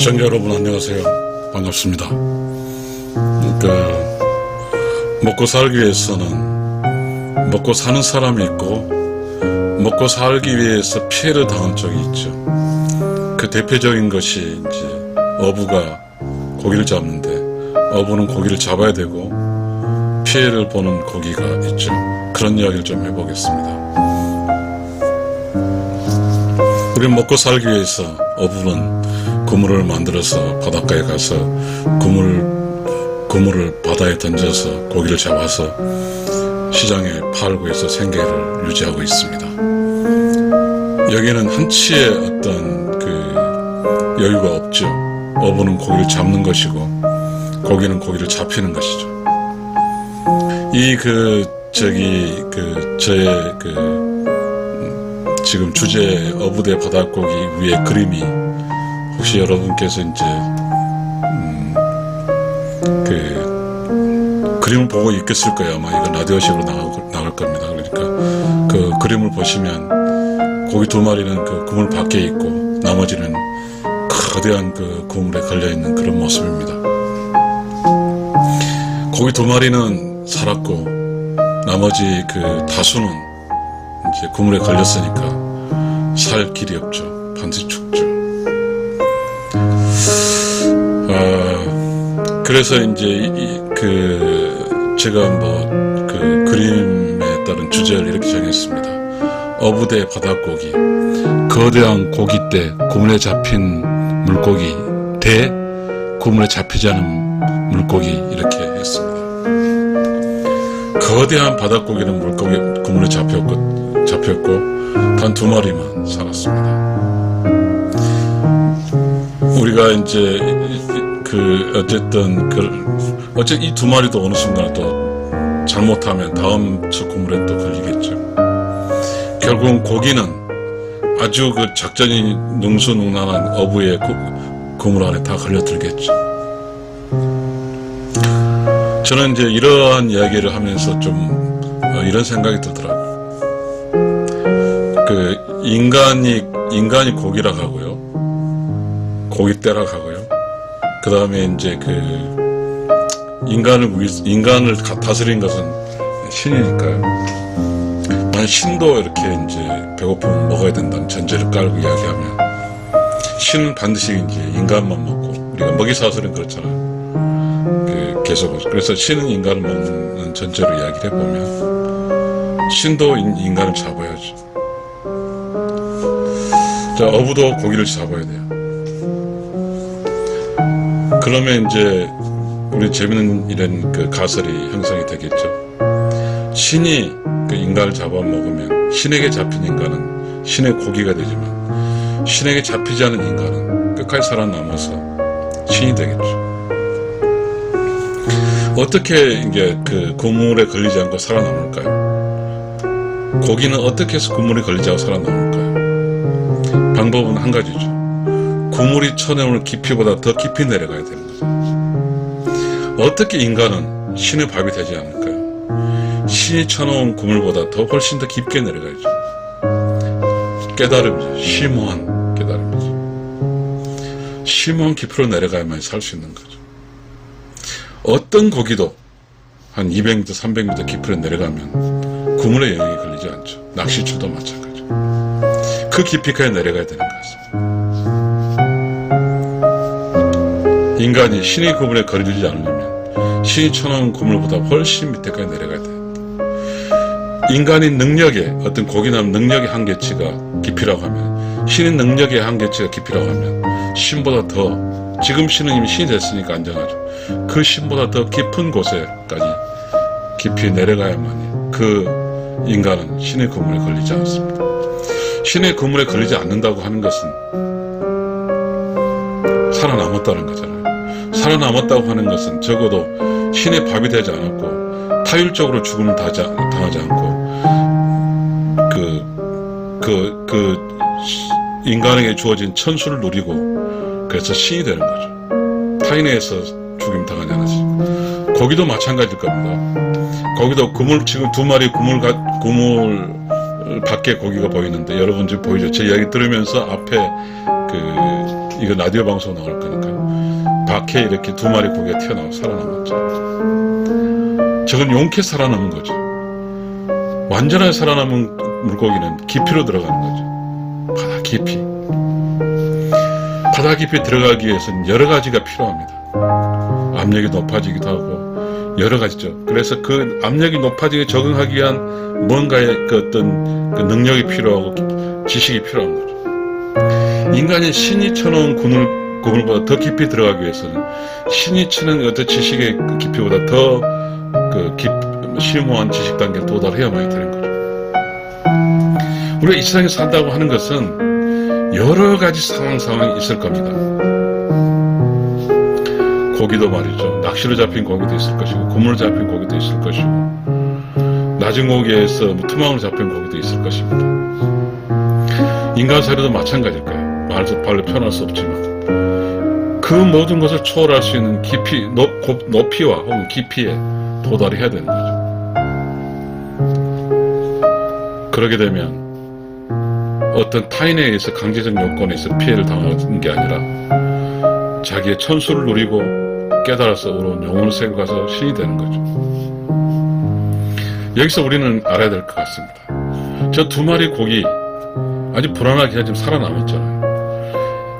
시청자 여러분 안녕하세요. 반갑습니다. 그 먹고 살기 위해서는 먹고 사는 사람이 있고 먹고 살기 위해서 피해를 당한 쪽이 있죠. 그 대표적인 것이 이제 어부가 고기를 잡는데 어부는 고기를 잡아야 되고 피해를 보는 고기가 있죠. 그런 이야기를 좀 해보겠습니다. 우리 먹고 살기 위해서 어부는 그물을 만들어서 바닷가에 가서 그물 그물을 바다에 던져서 고기를 잡아서 시장에 팔고 해서 생계를 유지하고 있습니다. 여기는 한치의 어떤 그 여유가 없죠. 어부는 고기를 잡는 것이고 고기는 고기를 잡히는 것이죠. 이 그 저기 그 저의 그 지금 주제 어부대 바닷고기 위에 그림이 혹시 여러분께서 이제 음, 그 그림을 보고 있겠을 거예요 아마 이거 라디오식으로 나갈, 나갈 겁니다 그러니까 그 그림을 보시면 고기 두 마리는 그 그물 밖에 있고 나머지는 거대한 그 그물에 걸려 있는 그런 모습입니다 고기 두 마리는 살았고 나머지 그 다수는 이제 그물에 걸렸으니까 살 길이 없죠. 반드시 죽죠. 그래서 이제 이, 그 제가 뭐 그 그림에 따른 주제를 이렇게 정했습니다. 어부대 바닷고기, 거대한 고깃대 그물에 잡힌 물고기 대 그물에 잡히지 않은 물고기 이렇게 했습니다. 거대한 바닷고기는 물고기 그물에 잡혔고 잡혔고 단 두 마리만 살았습니다. 우리가 이제 그 어쨌든 그 어째 이두 마리도 어느 순간 또 잘못하면 다음 첫 그물에 또 걸리겠죠. 결국은 고기는 아주 그 작전이 능수능란한 어부의 그, 그물 안에 다 걸려들겠죠. 저는 이제 이러한 이야기를 하면서 좀 어, 이런 생각이 들더라고요. 그 인간이 인간이 고기라 하고요, 고기떼라 하고요. 그 다음에 이제 그 인간을 위- 인간을 가- 다스린 것은 신이니까요. 만 신도 이렇게 이제 배고프면 먹어야 된다는 전제를 깔고 이야기하면 신은 반드시 이제 인간만 먹고 우리가 먹이 사슬은 그렇잖아요. 그 계속 그래서 신은 인간을 먹는 전제로 이야기를 해보면 신도 인, 인간을 잡아야죠. 자 어부도 고기를 잡아야 돼요. 그러면 이제 우리 재밌는 이런 그 가설이 형성이 되겠죠. 신이 그 인간을 잡아먹으면 신에게 잡힌 인간은 신의 고기가 되지만 신에게 잡히지 않은 인간은 끝까지 살아남아서 신이 되겠죠. 어떻게 이제 그 그물에 걸리지 않고 살아남을까요? 고기는 어떻게 해서 그물에 걸리지 않고 살아남을까요? 방법은 한 가지죠. 그물이 쳐내오는 깊이보다 더 깊이 내려가야 되는 거죠. 어떻게 인간은 신의 밥이 되지 않을까요? 신이 쳐놓은 그물보다 더 훨씬 더 깊게 내려가야죠. 깨달음이죠. 심오한 깨달음이죠. 심오한 깊이로 내려가야만 살 수 있는 거죠. 어떤 고기도 한 200m, 300m 깊이로 내려가면 그물에 영향이 걸리지 않죠. 낚시줄도 마찬가지죠. 그 깊이까지 내려가야 되는 것입니 인간이 신의 그물에 걸리지 않으려면 신이 쳐놓은 그물보다 훨씬 밑에까지 내려가야 돼요. 인간의 능력에 어떤 고기남 능력의 한계치가 깊이라고 하면 신의 능력의 한계치가 깊이라고 하면 신보다 더 지금 신은 이미 신이 됐으니까 안전하죠. 그 신보다 더 깊은 곳에까지 깊이 내려가야만이 그 인간은 신의 그물에 걸리지 않습니다. 신의 그물에 걸리지 않는다고 하는 것은 살아남았다는 거잖아요. 살아남았다고 하는 것은 적어도 신의 밥이 되지 않았고 타율적으로 죽음을 당하지, 당하지 않고 그, 그, 그 인간에게 주어진 천수를 누리고 그래서 신이 되는 거죠. 타인에서 죽임 당하지 않았어요. 거기도 마찬가지일 겁니다. 거기도 그물 지금 두 마리 그물 가, 그물 밖에 고기가 보이는데 여러분 지금 보이죠? 제 이야기 들으면서 앞에 그 이거 라디오 방송 나올 거니까요. 밖에 이렇게 두 마리 고기가 튀어나와 살아남았죠. 저건 용케 살아남은 거죠. 완전하게 살아남은 물고기는 깊이로 들어가는 거죠. 바다 깊이. 바다 깊이 들어가기 위해서는 여러 가지가 필요합니다. 압력이 높아지기도 하고 여러 가지죠. 그래서 그 압력이 높아지게 적응하기 위한 뭔가의 그 어떤 그 능력이 필요하고 지식이 필요한 거죠. 인간이 신이 쳐놓은 그물, 그물보다 더 깊이 들어가기 위해서는 신이 치는 어떤 지식의 그 깊이보다 더그 깊, 심오한 지식 단계에 도달해야만 되는 거죠. 우리가 이 세상에 산다고 하는 것은 여러 가지 상황, 상황이 있을 겁니다. 고기도 말이죠. 낚시로 잡힌 고기도 있을 것이고, 그물로 잡힌 고기도 있을 것이고, 낮은 고기에서 뭐 투망으로 잡힌 고기도 있을 것입니다. 인간 사례도 마찬가지일 거예요. 말도 발로 표현할 수 없지만. 그 모든 것을 초월할 수 있는 깊이, 높, 고- 높이와 혹은 깊이에 도달해야 되는 거죠. 그러게 되면 어떤 타인에 의해서 강제적 요건에 있어 피해를 당하는 게 아니라 자기의 천수를 누리고 깨달아서 오른 영혼을 세고 가서 신이 되는 거죠. 여기서 우리는 알아야 될 것 같습니다. 저 두 마리 고기 아주 불안하게 하지만 살아남았잖아요.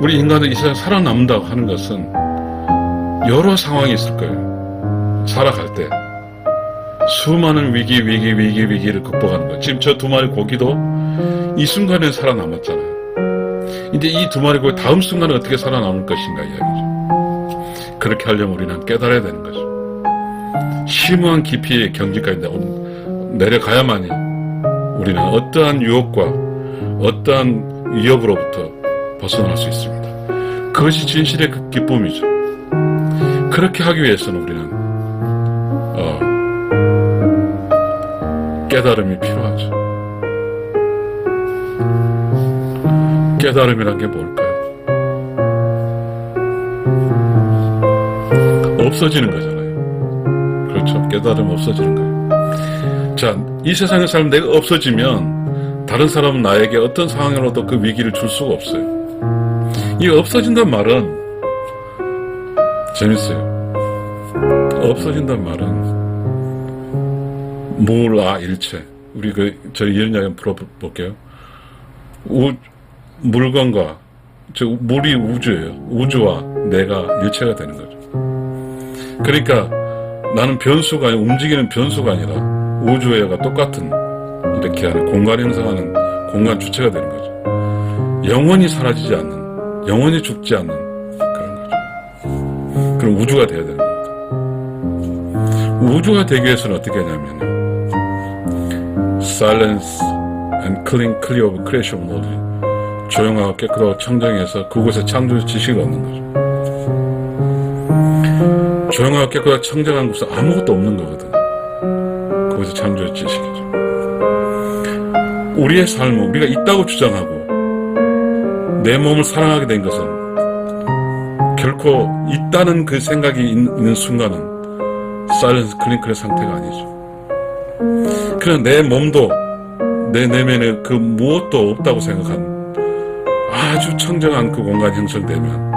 우리 인간은 이 세상 살아남는다고 하는 것은 여러 상황이 있을 거예요. 살아갈 때 수많은 위기, 위기, 위기, 위기를 극복하는 거예요. 지금 저 두 마리 고기도 이 순간에 살아남았잖아요. 이제 이 두 마리 고기 다음 순간에 어떻게 살아남을 것인가 이야기죠. 그렇게 하려면 우리는 깨달아야 되는 거죠. 심오한 깊이의 경지까지 내- 내려가야만이 우리는 어떠한 유혹과 어떠한 위협으로부터 벗어날 수 있습니다. 그것이 진실의 그 기쁨이죠. 그렇게 하기 위해서는 우리는 어, 깨달음이 필요하죠. 깨달음이란 게 뭘까요? 없어지는 거잖아요. 그렇죠. 깨달음 없어지는 거예요. 자, 이 세상에 살면 내가 없어지면 다른 사람은 나에게 어떤 상황으로도 그 위기를 줄 수가 없어요. 이 없어진단 말은 재밌어요. 없어진단 말은 물아 일체. 우리 그 저희 한번 풀어볼게요. 우, 물건과 저 물이 우주예요. 우주와 내가 일체가 되는 거죠. 그러니까 나는 변수가 아니 움직이는 변수가 아니라 우주와 똑같은 이렇게 하는 공간 형성하는 공간 주체가 되는 거죠. 영원히 사라지지 않는, 영원히 죽지 않는 그런 거죠. 그럼 우주가 돼야 되는 겁니다. 우주가 되기 위해서는 어떻게 하냐면요. Silence and clean, clear of creation knowledge. 조용하고 깨끗하고 청정해서 그곳에 창조 지식을 얻는 거죠. 조용하고 깨끗하고 청정한 곳은 아무것도 없는 거거든. 그곳에 창조 지식이죠. 우리의 삶은 우리가 있다고 주장하고 내 몸을 사랑하게 된 것은 결코 있다는 그 생각이 있- 있는 순간은 사이런스 클링클의 상태가 아니죠. 그냥 내 몸도 내 내면에 그 무엇도 없다고 생각한 아주 청정한 그 공간이 형성되면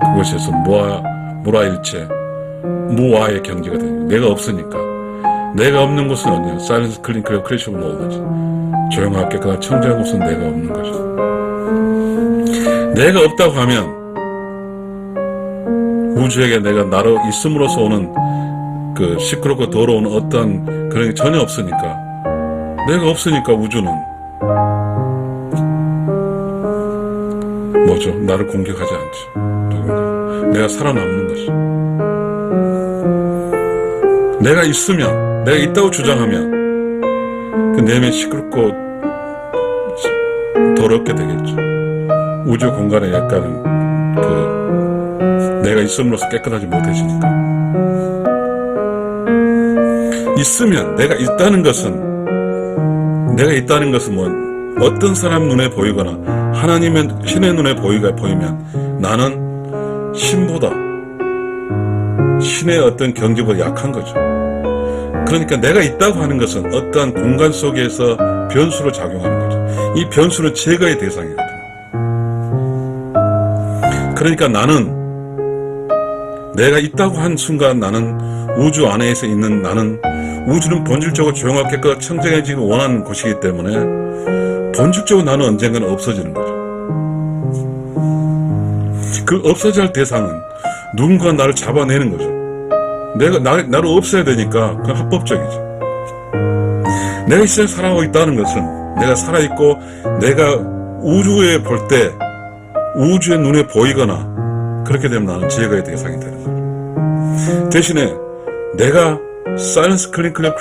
그곳에서 무아, 무라일체, 무아의 경지가 되는. 내가 없으니까. 내가 없는 곳은 어디야? 사이런스 클링클의 크래시브 노우거지. 조용하고 깨끗한 청정한 곳은 내가 없는 거죠. 내가 없다고 하면 우주에게 내가 나로 있음으로써 오는 그 시끄럽고 더러운 어떤 그런 게 전혀 없으니까 내가 없으니까 우주는 뭐죠? 나를 공격하지 않지. 누군가. 내가 살아남는 것이. 내가 있으면, 내가 있다고 주장하면, 그 내면 시끄럽고 더럽게 되겠죠. 우주 공간에 약간 그 내가 있음으로써 깨끗하지 못해지니까. 있으면 내가 있다는 것은 내가 있다는 것은 뭐 어떤 사람 눈에 보이거나 하나님의 신의 눈에 보이가 보이면 나는 신보다 신의 어떤 경지보다 약한 거죠. 그러니까 내가 있다고 하는 것은 어떠한 공간 속에서 변수로 작용하는 거죠. 이 변수는 제거의 대상이거든요. 그러니까 나는 내가 있다고 한 순간 나는 우주 안에서 있는 나는 우주는 본질적으로 깨끗하고 청정해지기 원하는 곳이기 때문에 본질적으로 나는 언젠가는 없어지는 거죠. 그 없어져야 할 대상은 누군가 나를 잡아내는 거죠. 내가 나, 나를 없애야 되니까 그건 합법적이죠. 내가 이 세상에 살아가고 있다는 것은 내가 살아있고 내가 우주에 볼 때 우주의 눈에 보이거나 그렇게 되면 나는 지혜가의 대상이 되는 거죠. 대신에 내가 사이런스 클링클리어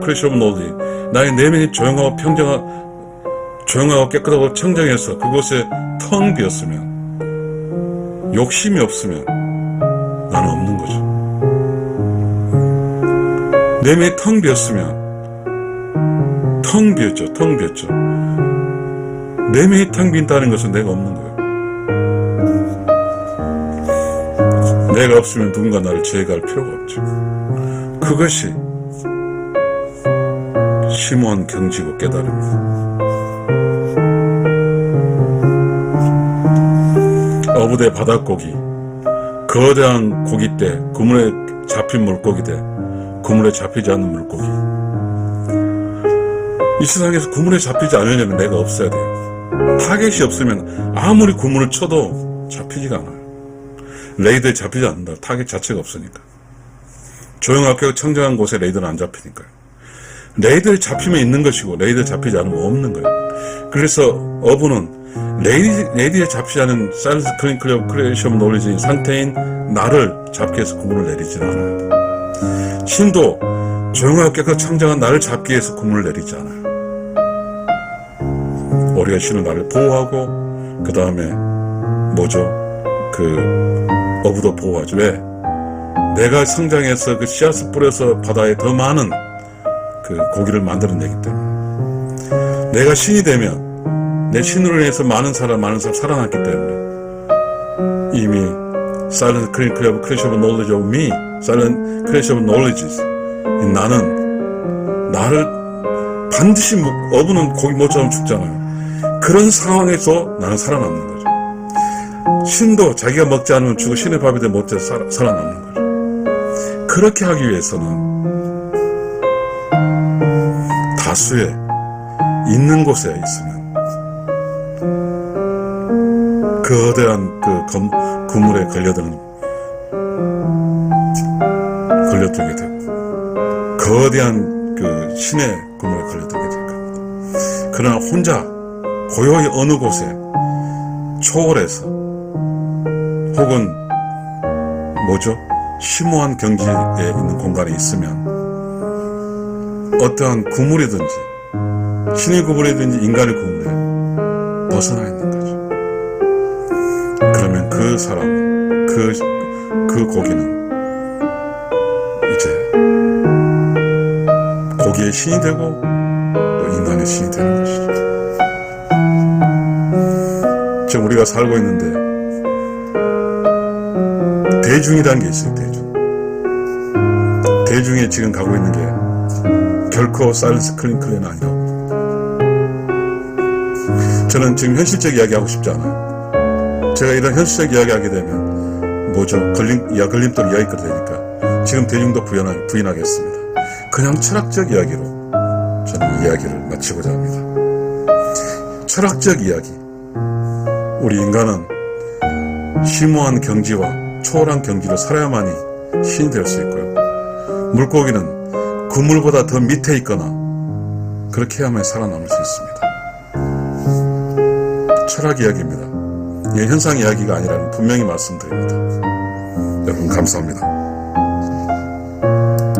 크래시 오브 노디 나의 내면이 조용하고 평정하고 조용하고 깨끗하고 청정해서 그곳에 텅 비었으면 욕심이 없으면 나는 없는 거죠. 내면이 텅 비었으면 텅 비었죠. 텅 비었죠. 내면이 텅 빈다는 것은 내가 없는 거예요. 내가 없으면 누군가 나를 제거할 필요가 없죠. 그것이 심오한 경지고 깨달음입니다. 어부대 바닷고기, 거대한 고기대, 그물에 잡힌 물고기대, 그물에 잡히지 않는 물고기. 이 세상에서 그물에 잡히지 않으려면 내가 없어야 돼요. 타겟이 없으면 아무리 그물을 쳐도 잡히지가 않아요. 레이더에 잡히지 않는다. 타겟 자체가 없으니까. 조용하게 청정한 곳에 레이더는 안 잡히니까요. 레이더에 잡히면 있는 것이고 레이더에 잡히지 않으면 없는 거예요. 그래서 어부는 레이디, 레이디에 잡히지 않은 사이언스 클링클리어 크리에이션 노리지 상태인 나를 잡기 위해서 구문을 내리지 않아요. 신도 조용하고 깨끗 청정한 나를 잡기 위해서 구문을 내리지 않아요. 우리가 신은 나를 보호하고 그 다음에 뭐죠? 그 어부도 보호하죠. 왜? 내가 성장해서 그 씨앗을 뿌려서 바다에 더 많은 그 고기를 만들어내기 때문에 내가 신이 되면 내 신으로 인해서 많은 사람 많은 사람 살아났기 때문에 이미 Silent Creation of Knowledge of Me, Silent Creation of Knowledges 나는 나를 반드시 뭐- 어부는 고기 못 잡으면 죽잖아요. 그런 상황에서 나는 살아남는 거죠. 신도 자기가 먹지 않으면 죽어 신의 밥이 돼못 살아, 살아남는 거죠. 그렇게 하기 위해서는 다수의 있는 곳에 있으면 거대한 그 검, 그물에 걸려드는 걸려들게 되고 거대한 그 신의 그물에 걸려들게 될 겁니다. 그러나 혼자 고요히 어느 곳에 초월해서 혹은 뭐죠? 심오한 경지에 있는 공간에 있으면 어떠한 구물이든지 신의 구물이든지 인간의 구물에 벗어나 있는 거죠. 그러면 그 사람은 그, 그 고기는 이제 고기의 신이 되고 또 인간의 신이 되는 것이죠. 지금 우리가 살고 있는데 대중이라는 게 있어요, 대중. 대중에 지금 가고 있는 게 결코 사이런스 클린클린 아니라고. 저는 지금 현실적 이야기 하고 싶지 않아요. 제가 이런 현실적 이야기 하게 되면 뭐죠? 걸림, 야, 걸림돌 이야기가 되니까 지금 대중도 부인하, 부인하겠습니다. 그냥 철학적 이야기로 저는 이야기를 마치고자 합니다. 철학적 이야기. 우리 인간은 심오한 경지와 초월한 경지로 살아야만이 신이 될 수 있고요. 물고기는 그물보다 더 밑에 있거나 그렇게 해야만 살아남을 수 있습니다. 철학 이야기입니다. 이게 현상 이야기가 아니라는 분명히 말씀드립니다. 여러분 감사합니다.